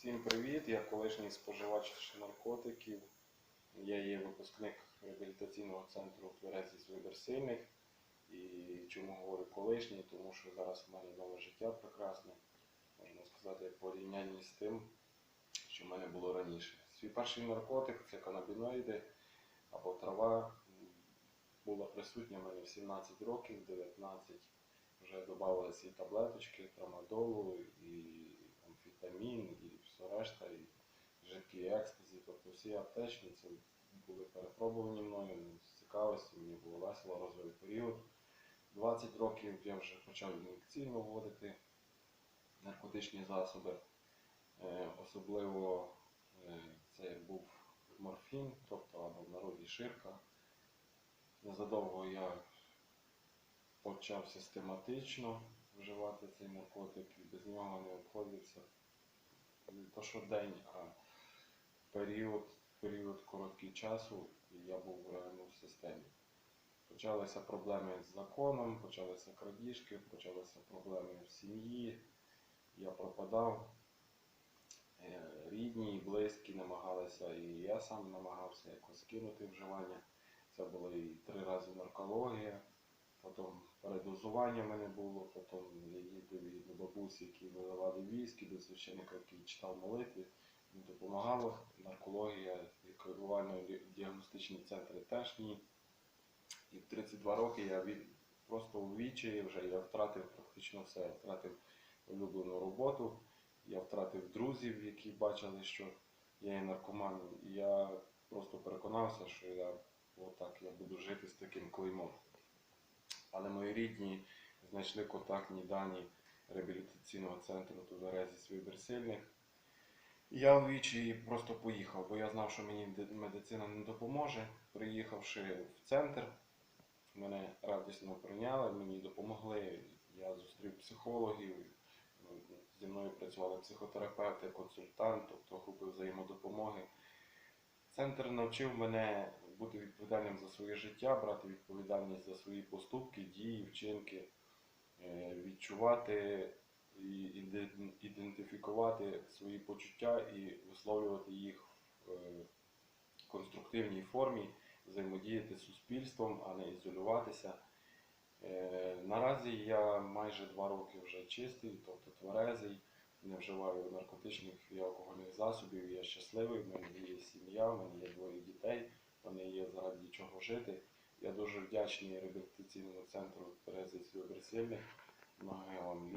Всім привіт! Я колишній споживач наркотиків. Я є випускник реабілітаційного центру Тверезість Вибір Сильних. І чому говорю колишній? Тому що зараз в мене нове життя прекрасне, можна сказати, в порівнянні з тим, що в мене було раніше. Свій перший наркотик це канабіноїди або трава. Була присутня в мене в 17 років, 19 вже додавалися і таблеточки, трамадолу, і амфетамін, і все решта, і жидкий екстазі. Тобто всі аптечні це були перепробувані мною з цікавості, мені було весело розовий період. 20 років я вже почав ін'єкційно вводити наркотичні засоби. Е, Особливо е, це був морфін, тобто або в народі ширка. Незадовго я почав систематично вживати цей наркотик і без нього не обходився не то що день, а період, період короткий часу, я був реально в системі. Почалися проблеми з законом, почалися крадіжки, почалися проблеми в сім'ї, я пропадав. Е, Рідні і близькі намагалися, і я сам намагався якось кинути вживання. Це була і три рази наркологія, потім передозування мене було, потім я їздив до бабусі, які виливали віскі, до священника, який читав молитви. Мені допомагало. Наркологія, лікувально-діагностичні центри теж ні. І в 32 роки я від, просто у відчаї вже я втратив практично все. Я втратив улюблену роботу, я втратив друзів, які бачили, що я є наркоман. І я просто переконався, що я отак я буду жити з таким клеймом. Але мої рідні знайшли контактні дані реабілітаційного центру Тудорезіс Вибір Сильних. І я у вічі просто поїхав, бо я знав, що мені медицина не допоможе. Приїхавши в центр, мене радісно прийняли, мені допомогли. Я зустрів психологів, зі мною працювали психотерапевти, консультант, тобто групи взаємодопомоги. Центр навчив мене бути відповідальним за своє життя, брати відповідальність за свої поступки, дії, вчинки, е, відчувати і ідентифікувати свої почуття і висловлювати їх в е, конструктивній формі, взаємодіяти з суспільством, а не ізолюватися. Е, Наразі я майже два роки вже чистий, тобто тверезий, не вживаю наркотичних і алкогольних засобів. Я щасливий, в мене є сім'я, в мене є двоє дітей, в мене є заради чого жити. Я дуже вдячний реабілітаційному центру Терези. Ноги вам літ